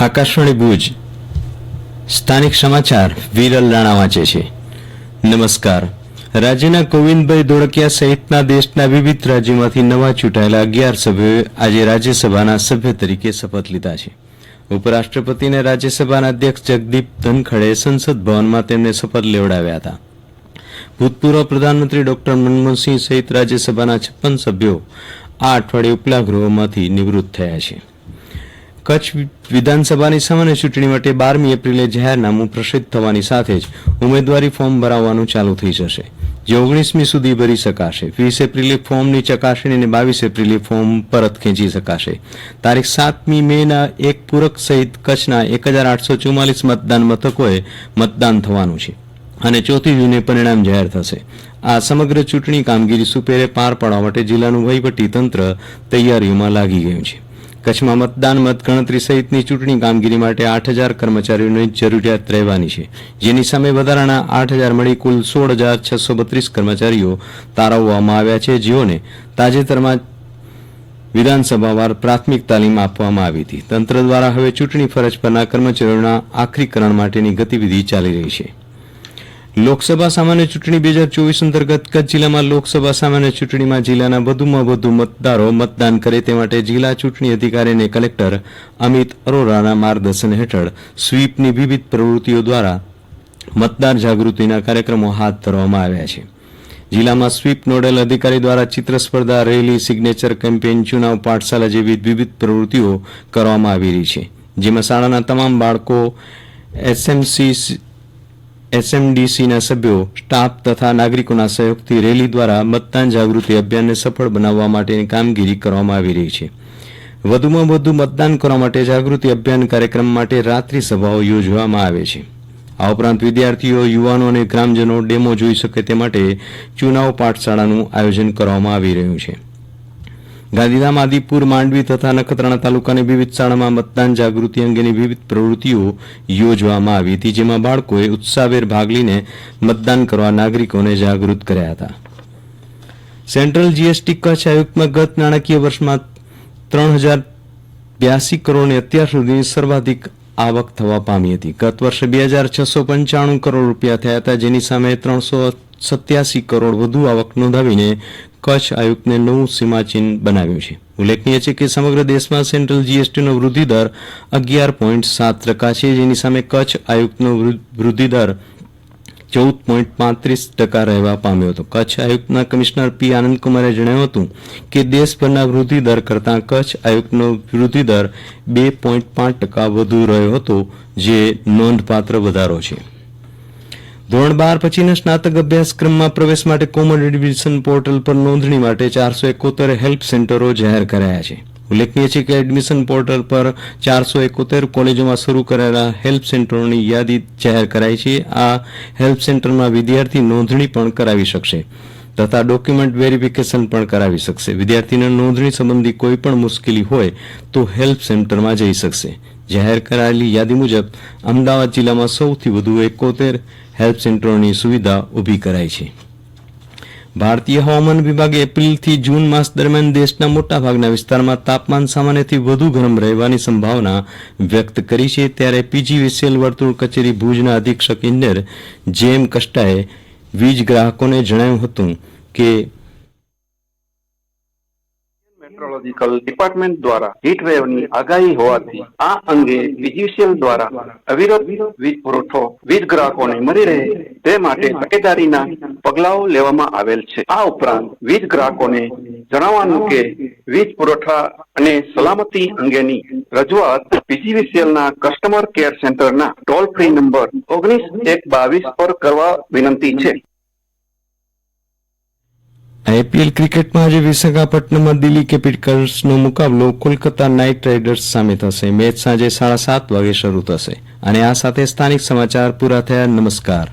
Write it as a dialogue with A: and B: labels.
A: આકાશવાણી ભુજ. સ્થાનિક સમાચાર વિરલ રાણા વાંચે છે. નમસ્કાર. રાજ્યના ગોવિંદભાઈ ધોળકિયા સહિતના દેશના વિવિધ રાજ્યોમાંથી નવા ચૂંટાયેલા અગિયાર સભ્યોએ આજે રાજ્યસભાના સભ્ય તરીકે શપથ લીધા છે. ઉપરાષ્ટ્રપતિ અને રાજ્યસભાના અધ્યક્ષ જગદીપ ધનખડે સંસદ ભવનમાં તેમને શપથ લેવડાવ્યા હતા. ભૂતપૂર્વ પ્રધાનમંત્રી ડોક્ટર મનમોહનસિંહ સહિત રાજ્યસભાના છપ્પન સભ્યો આ અઠવાડિયે ઉપલા ગૃહોમાંથી નિવૃત્ત થયા છે. કચ્છ વિધાનસભાની સામાન્ય ચૂંટણી માટે બારમી એપ્રિલે જાહેરનામું પ્રસિદ્ધ થવાની સાથે જ ઉમેદવારી ફોર્મ ભરાવવાનું ચાલુ થઈ જશે. જે ઓગણીસમી સુધી ભરી શકાશે. વીસ એપ્રિલે ફોર્મની ચકાસણી અને બાવીસ એપ્રિલે ફોર્મ પરત ખેંચી શકાશે. તારીખ સાતમી મેના એક પૂરક સહિત કચ્છના એક હજાર આઠસો ચુમ્માલીસ મતદાન મથકોએ મતદાન થવાનું છે અને ચોથી જૂને પરિણામ જાહેર થશે. આ સમગ્ર ચૂંટણી કામગીરી સુપેરે પાર પાડવા માટે જિલ્લાનું વહીવટી તંત્ર તૈયારીઓમાં લાગી ગયું છે. કચ્છમાં મતદાન મત ગણતરી સહિતની ચૂંટણી કામગીરી માટે આઠ હજાર કર્મચારીઓની જરૂરિયાત રહેવાની છે. જેની સામે વધારાના આઠ હજાર મળી કુલ સોળ હજાર છસો બત્રીસ કર્મચારીઓ તારવવામાં આવ્યા છે, જેઓને તાજેતરમાં વિધાનસભાવાર પ્રાથમિક તાલીમ આપવામાં આવી હતી. તંત્ર દ્વારા હવે ચૂંટણી ફરજ પરના કર્મચારીઓના આખરીકરણ માટેની ગતિવિધિ ચાલી રહી છે. લોકસભા સામાન્ય ચૂંટણી બે હજાર ચોવીસ અંતર્ગત કચ્છ જિલ્લામાં લોકસભા સામાન્ય ચૂંટણીમાં જિલ્લાના વધુમાં વધુ મતદારો મતદાન કરે તે માટે જિલ્લા ચૂંટણી અધિકારી અને કલેક્ટર અમિત અરોરાના માર્ગદર્શન હેઠળ સ્વીપની વિવિધ પ્રવૃત્તિઓ દ્વારા મતદાર જાગૃતિના કાર્યક્રમો હાથ ધરવામાં આવ્યા છે. જિલ્લામાં સ્વીપ નોડલ અધિકારી દ્વારા ચિત્ર સ્પર્ધા, રેલી, સિગ્નેચર કેમ્પેઇન ચુનાવ પાઠશાલા જેવી વિવિધ પ્રવૃત્તિઓ કરવામાં આવી રહી છે. જેમાં શાળાના તમામ બાળકો, એસએમસી એસએમડીસીના સભ્યો, સ્ટાફ તથા નાગરિકોના સહયોગથી રેલી દ્વારા મતદાન જાગૃતિ અભિયાનને સફળ બનાવવા માટેની કામગીરી કરવામાં આવી રહી છે. વધુમાં વધુ મતદાન કરવા માટે જાગૃતિ અભિયાન કાર્યક્રમ માટે રાત્રિ સભાઓ યોજવામાં આવે છે. આ ઉપરાંત વિદ્યાર્થીઓ, યુવાનો અને ગ્રામજનો ડેમો જોઈ શકે તે માટે ચુનાવ પાઠશાળાનું આયોજન કરવામાં આવી રહ્યું છે. ગાંધીધામ, આદિપુર, માંડવી તથા નખત્રાણા તાલુકાની વિવિધ શાળામાં મતદાન જાગૃતિ અંગેની વિવિધ પ્રવૃત્તિઓ યોજવામાં આવી હતી, જેમાં બાળકોએ ઉત્સાહભેર ભાગ લઈને મતદાન કરવા નાગરિકોને જાગૃત કર્યા હતા. સેન્ટ્રલ જીએસટી કચ્છ આયુક્તમાં ગત નાણાકીય વર્ષમાં ત્રણ હજાર બ્યાસી કરોડની અત્યાર સુધીની સર્વાધિક આવક થવા પામી હતી. ગત વર્ષે બે હજાર છસો પંચાણું કરોડ રૂપિયા થયા હતા, જેની સામે ત્રણસો સત્યાસી કરોડ વધુ આવક નોંધાવીને કચ્છ આયુક્તને નવું સીમાચિહ્ન બનાવ્યું છે. ઉલ્લેખનીય છે કે સમગ્ર દેશમાં સેન્ટ્રલ જીએસટીનો વૃદ્ધિ દર અગિયાર પોઈન્ટ સાત ટકા છે, જેની સામે કચ્છ આયુક્તનો વૃદ્ધિ દર ચૌદ પોઈન્ટ પાંત્રીસ ટકા રહેવા પામ્યો હતો. કચ્છ આયુક્તના કમિશનર પી આનંદકુમારે જણાવ્યું હતું કે દેશભરના વૃદ્ધિ દર કરતાં કચ્છ આયુક્તનો વૃદ્ધિ દર બે પોઈન્ટ પાંચ ટકા વધુ રહ્યો હતો, જે નોંધપાત્ર વધારો છે. ધોરણ બાર પછીના સ્નાતક અભ્યાસક્રમમાં પ્રવેશ માટે કોમન એડમિશન પોર્ટલ પર નોંધણી માટે ચારસો એકોતેર હેલ્પ સેન્ટરો જાહેર કરાયા છે. ઉલ્લેખનીય છે કે એડમિશન પોર્ટલ પર ચારસો એકોતેર કોલેજોમાં શરૂ કરાયેલા હેલ્પ સેન્ટરોની યાદી જાહેર કરાઈ છે. આ હેલ્પ સેન્ટરમાં વિદ્યાર્થી નોંધણી પણ કરાવી શકશે તથા ડોક્યુમેન્ટ વેરિફિકેશન પણ કરાવી શકશે. વિદ્યાર્થીને નોંધણી સંબંધી કોઈ પણ મુશ્કેલી હોય તો હેલ્પ સેન્ટરમાં જઈ શકશે. જાહેર કરાયેલી યાદી મુજબ, અમદાવાદ જિલ્લામાં સૌથી વધુ એકોતેર હેલ્પ સેન્ટરોની સુવિધા ઊભી કરાઈ છે. ભારતીય હવામાન વિભાગે એપ્રિલથી જૂન માસ દરમિયાન દેશના મોટાભાગના વિસ્તારમાં તાપમાન સામાન્યથી વધુ ગરમ રહેવાની સંભાવના વ્યક્ત કરી છે. ત્યારે પીજીવીસીએલ વર્તુળ કચેરી ભુજના અધિક્ષક ઇન્જિનિયર જેમ કષ્ટાએ વીજ ગ્રાહકોને જણાવ્યું હતું કે
B: મેટ્રોલોજીકલ ડિપાર્ટમેન્ટ દ્વારા હીટ વેવની આગાહી હોવાથી આ અંગે વીજીસીએલ દ્વારા અવિરત વીજ પુરવઠો વીજ ગ્રાહકોને મળી રહે તે માટે તકેદારીના પગલાઓ લેવામાં આવેલ છે. આ ઉપરાંત વીજ ગ્રાહકોને જણાવવાનું કે વીજ પુરવઠા અને સલામતી અંગેની રજૂઆત પીજીવીસીએલના કસ્ટમર કેર સેન્ટરના ટોલ ફ્રી નંબર ઓગણીસ એક બાવીસ પર કરવા વિનંતી છે.
A: આઈપીએલ ક્રિકેટમાં આજે વિશાખાપટ્ટનમમાં દિલ્હી કેપિટલ્સનો મુકાબલો કોલકાતા નાઇટ રાઇડર્સ સામે થશે. મેચ સાંજે સાડા સાત વાગે શરૂ થશે. અને આ સાથે સ્થાનિક સમાચાર પૂરા થયા. નમસ્કાર.